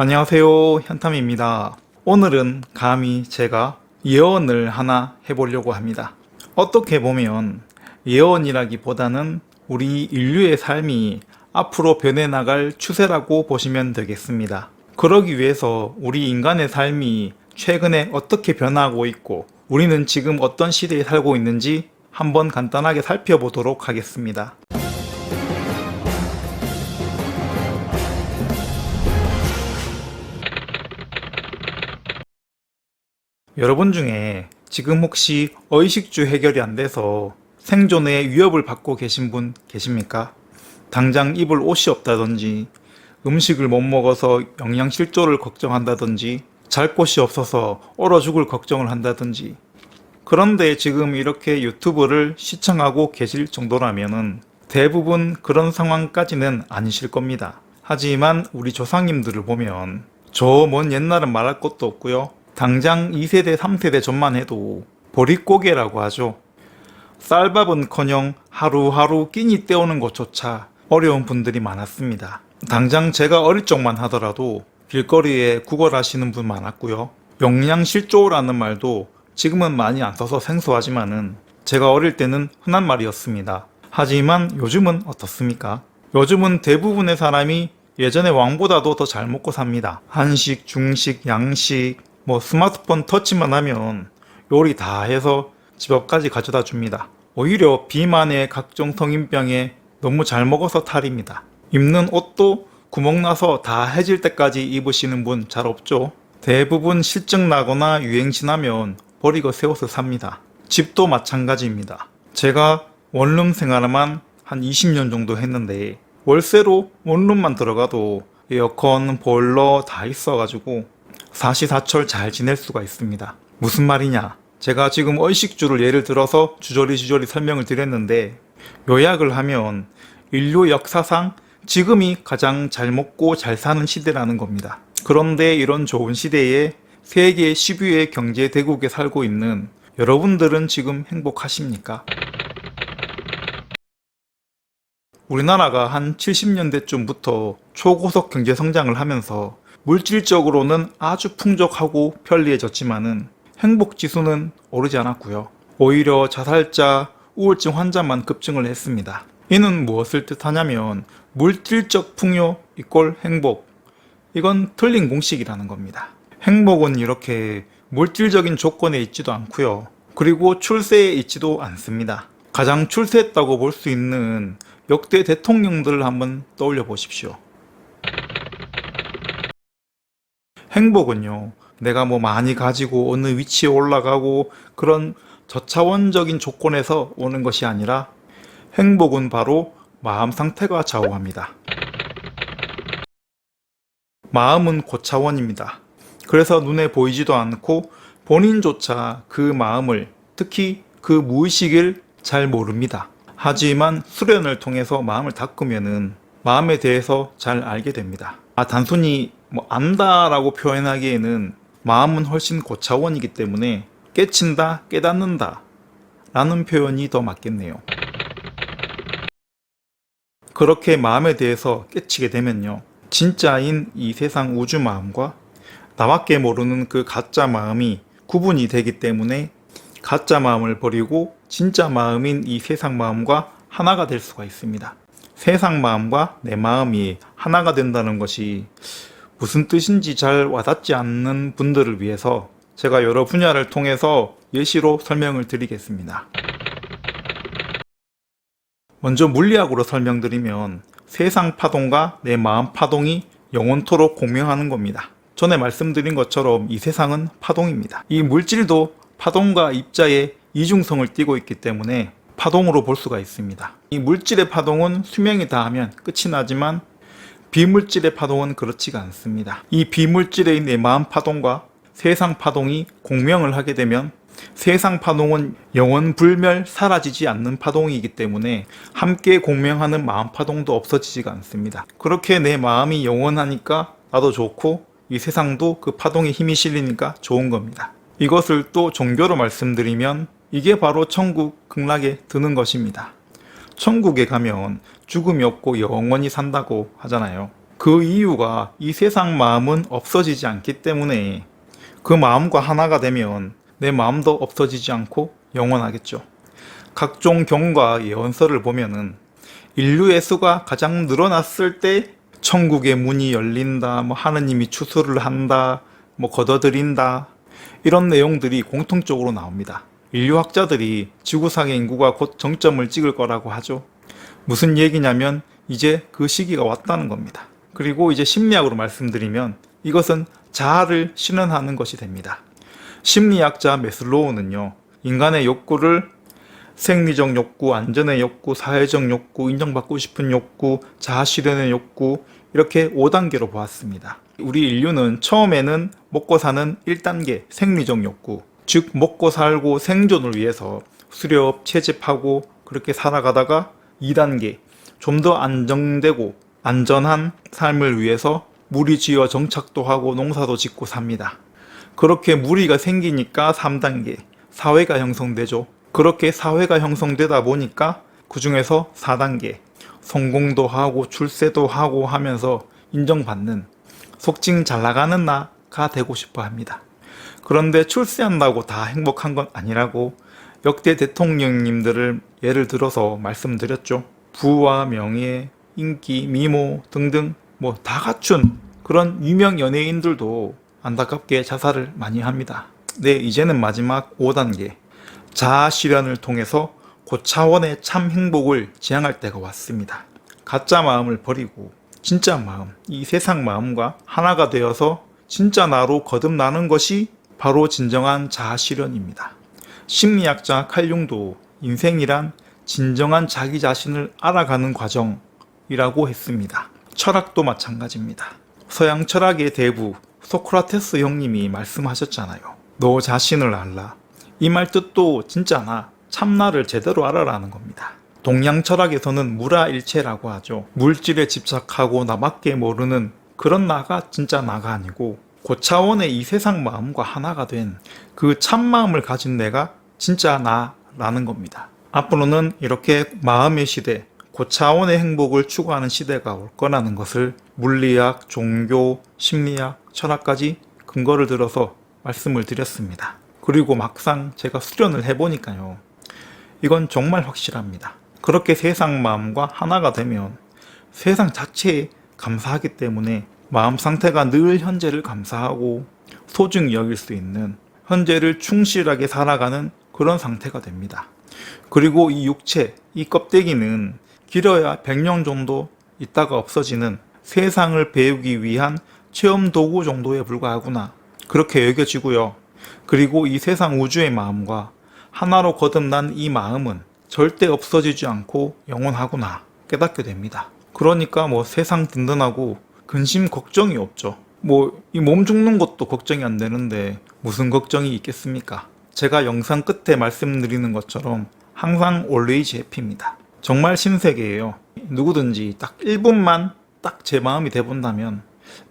안녕하세요. 현탐입니다. 오늘은 감히 제가 예언을 하나 해보려고 합니다. 어떻게 보면 예언이라기보다는 우리 인류의 삶이 앞으로 변해나갈 추세라고 보시면 되겠습니다. 그러기 위해서 우리 인간의 삶이 최근에 어떻게 변하고 있고 우리는 지금 어떤 시대에 살고 있는지 한번 간단하게 살펴보도록 하겠습니다. 여러분 중에 지금 혹시 의식주 해결이 안 돼서 생존에 위협을 받고 계신 분 계십니까? 당장 입을 옷이 없다든지 음식을 못 먹어서 영양실조를 걱정한다든지 잘 곳이 없어서 얼어 죽을 걱정을 한다든지 그런데 지금 이렇게 유튜브를 시청하고 계실 정도라면은 대부분 그런 상황까지는 아니실 겁니다. 하지만 우리 조상님들을 보면 저 먼 옛날은 말할 것도 없고요. 당장 2세대, 3세대 전만 해도 보릿고개라고 하죠. 쌀밥은커녕 하루하루 끼니 때우는 것조차 어려운 분들이 많았습니다. 당장 제가 어릴 적만 하더라도 길거리에 구걸하시는 분 많았고요. 영양실조라는 말도 지금은 많이 안 써서 생소하지만은 제가 어릴 때는 흔한 말이었습니다. 하지만 요즘은 어떻습니까? 요즘은 대부분의 사람이 예전의 왕보다도 더 잘 먹고 삽니다. 한식, 중식, 양식, 뭐 스마트폰 터치만 하면 요리 다 해서 집 앞까지 가져다 줍니다. 오히려 비만의 각종 성인병에 너무 잘 먹어서 탈입니다. 입는 옷도 구멍 나서 다 해질 때까지 입으시는 분 잘 없죠? 대부분 실증 나거나 유행 지나면 버리고 새 옷을 삽니다. 집도 마찬가지입니다. 제가 원룸 생활만 한 20년 정도 했는데 월세로 원룸만 들어가도 에어컨, 보일러 다 있어가지고 사시사철 잘 지낼 수가 있습니다. 무슨 말이냐? 제가 지금 의식주를 예를 들어서 주저리 주저리 설명을 드렸는데 요약을 하면 인류 역사상 지금이 가장 잘 먹고 잘 사는 시대라는 겁니다. 그런데 이런 좋은 시대에 세계 10위의 경제 대국에 살고 있는 여러분들은 지금 행복하십니까? 우리나라가 한 70년대쯤부터 초고속 경제 성장을 하면서 물질적으로는 아주 풍족하고 편리해졌지만은 행복 지수는 오르지 않았고요. 오히려 자살자, 우울증 환자만 급증을 했습니다. 이는 무엇을 뜻하냐면 물질적 풍요 이꼴 행복. 이건 틀린 공식이라는 겁니다. 행복은 이렇게 물질적인 조건에 있지도 않고요. 그리고 출세에 있지도 않습니다. 가장 출세했다고 볼 수 있는 역대 대통령들을 한번 떠올려 보십시오. 행복은요, 내가 뭐 많이 가지고 어느 위치에 올라가고 그런 저차원적인 조건에서 오는 것이 아니라 행복은 바로 마음 상태가 좌우합니다. 마음은 고차원입니다. 그래서 눈에 보이지도 않고 본인조차 그 마음을 특히 그 무의식을 잘 모릅니다. 하지만 수련을 통해서 마음을 닦으면은 마음에 대해서 잘 알게 됩니다. 아, 단순히 뭐 안다라고 표현하기에는 마음은 훨씬 고차원이기 때문에 깨친다, 깨닫는다 라는 표현이 더 맞겠네요. 그렇게 마음에 대해서 깨치게 되면요. 진짜인 이 세상 우주 마음과 나밖에 모르는 그 가짜 마음이 구분이 되기 때문에 가짜 마음을 버리고 진짜 마음인 이 세상 마음과 하나가 될 수가 있습니다. 세상 마음과 내 마음이 하나가 된다는 것이 무슨 뜻인지 잘 와닿지 않는 분들을 위해서 제가 여러 분야를 통해서 예시로 설명을 드리겠습니다. 먼저 물리학으로 설명드리면 세상 파동과 내 마음 파동이 영원토록 공명하는 겁니다. 전에 말씀드린 것처럼 이 세상은 파동입니다. 이 물질도 파동과 입자의 이중성을 띠고 있기 때문에 파동으로 볼 수가 있습니다. 이 물질의 파동은 수명이 다하면 끝이 나지만 비물질의 파동은 그렇지가 않습니다. 이 비물질의 내 마음 파동과 세상 파동이 공명을 하게 되면 세상 파동은 영원 불멸 사라지지 않는 파동이기 때문에 함께 공명하는 마음 파동도 없어지지가 않습니다. 그렇게 내 마음이 영원하니까 나도 좋고 이 세상도 그 파동에 힘이 실리니까 좋은 겁니다. 이것을 또 종교로 말씀드리면 이게 바로 천국 극락에 드는 것입니다. 천국에 가면 죽음이 없고 영원히 산다고 하잖아요. 그 이유가 이 세상 마음은 없어지지 않기 때문에 그 마음과 하나가 되면 내 마음도 없어지지 않고 영원하겠죠. 각종 경과 예언서를 보면은 인류의 수가 가장 늘어났을 때 천국의 문이 열린다, 뭐 하느님이 추수를 한다, 뭐 걷어들인다 이런 내용들이 공통적으로 나옵니다. 인류학자들이 지구상의 인구가 곧 정점을 찍을 거라고 하죠. 무슨 얘기냐면 이제 그 시기가 왔다는 겁니다. 그리고 이제 심리학으로 말씀드리면 이것은 자아를 실현하는 것이 됩니다. 심리학자 메슬로우는요, 인간의 욕구를 생리적 욕구, 안전의 욕구, 사회적 욕구, 인정받고 싶은 욕구, 자아 실현의 욕구, 이렇게 5단계로 보았습니다. 우리 인류는 처음에는 먹고 사는 1단계 생리적 욕구, 즉 먹고 살고 생존을 위해서 수렵, 채집하고 그렇게 살아가다가 2단계, 좀 더 안정되고 안전한 삶을 위해서 무리 지어 정착도 하고 농사도 짓고 삽니다. 그렇게 무리가 생기니까 3단계, 사회가 형성되죠. 그렇게 사회가 형성되다 보니까 그 중에서 4단계, 성공도 하고 출세도 하고 하면서 인정받는 속칭 잘 나가는 나가 되고 싶어 합니다. 그런데 출세한다고 다 행복한 건 아니라고 역대 대통령님들을 예를 들어서 말씀드렸죠. 부와 명예, 인기, 미모 등등 뭐 다 갖춘 그런 유명 연예인들도 안타깝게 자살을 많이 합니다. 네, 이제는 마지막 5단계. 자아 실현을 통해서 고차원의 참 행복을 지향할 때가 왔습니다. 가짜 마음을 버리고 진짜 마음, 이 세상 마음과 하나가 되어서 진짜 나로 거듭나는 것이 바로 진정한 자아 실현입니다. 심리학자 칼융도 인생이란 진정한 자기 자신을 알아가는 과정이라고 했습니다. 철학도 마찬가지입니다. 서양 철학의 대부 소크라테스 형님이 말씀하셨잖아요. 너 자신을 알라. 이 말 뜻도 진짜 나, 참나를 제대로 알아라는 겁니다. 동양 철학에서는 무라일체라고 하죠. 물질에 집착하고 나밖에 모르는 그런 나가 진짜 나가 아니고 고차원의 이 세상 마음과 하나가 된 그 참마음을 가진 내가 진짜 나라는 겁니다. 앞으로는 이렇게 마음의 시대, 고차원의 행복을 추구하는 시대가 올 거라는 것을 물리학, 종교, 심리학, 철학까지 근거를 들어서 말씀을 드렸습니다. 그리고 막상 제가 수련을 해보니까요. 이건 정말 확실합니다. 그렇게 세상 마음과 하나가 되면 세상 자체에 감사하기 때문에 마음 상태가 늘 현재를 감사하고 소중히 여길 수 있는 현재를 충실하게 살아가는 그런 상태가 됩니다. 그리고 이 육체, 이 껍데기는 길어야 100년 정도 있다가 없어지는 세상을 배우기 위한 체험 도구 정도에 불과하구나. 그렇게 여겨지고요. 그리고 이 세상 우주의 마음과 하나로 거듭난 이 마음은 절대 없어지지 않고 영원하구나 깨닫게 됩니다. 그러니까 뭐 세상 든든하고 근심 걱정이 없죠. 뭐 이 몸 죽는 것도 걱정이 안 되는데 무슨 걱정이 있겠습니까? 제가 영상 끝에 말씀드리는 것처럼 항상 always happy입니다. 정말 신세계예요. 누구든지 딱 1분만 딱 제 마음이 돼본다면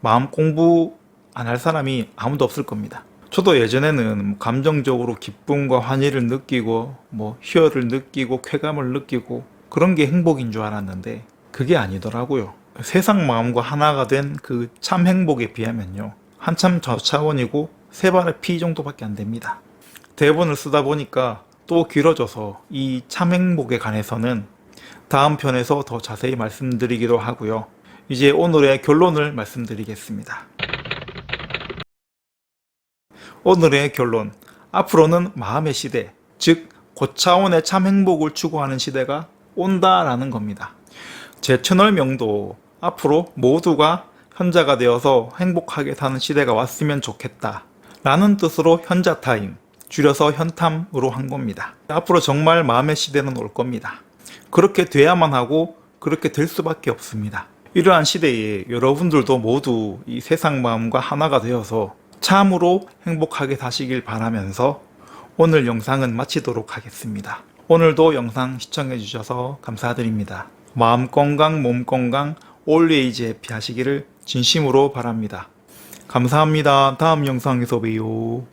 마음 공부 안 할 사람이 아무도 없을 겁니다. 저도 예전에는 뭐 감정적으로 기쁨과 환희를 느끼고 뭐 희열을 느끼고 쾌감을 느끼고 그런 게 행복인 줄 알았는데 그게 아니더라고요. 세상 마음과 하나가 된 그 참 행복에 비하면요. 한참 저차원이고 세 발의 피 정도밖에 안 됩니다. 대본을 쓰다 보니까 또 길어져서 이 참 행복에 관해서는 다음 편에서 더 자세히 말씀드리기도 하고요. 이제 오늘의 결론을 말씀드리겠습니다. 오늘의 결론. 앞으로는 마음의 시대, 즉 고차원의 참 행복을 추구하는 시대가 온다라는 겁니다. 제 채널명도 앞으로 모두가 현자가 되어서 행복하게 사는 시대가 왔으면 좋겠다. 라는 뜻으로 현자타임, 줄여서 현탐으로 한 겁니다. 앞으로 정말 마음의 시대는 올 겁니다. 그렇게 돼야만 하고 그렇게 될 수밖에 없습니다. 이러한 시대에 여러분들도 모두 이 세상 마음과 하나가 되어서 참으로 행복하게 사시길 바라면서 오늘 영상은 마치도록 하겠습니다. 오늘도 영상 시청해 주셔서 감사드립니다. 마음 건강, 몸 건강, 해피 하시기를 진심으로 바랍니다. 감사합니다. 다음 영상에서 봬요.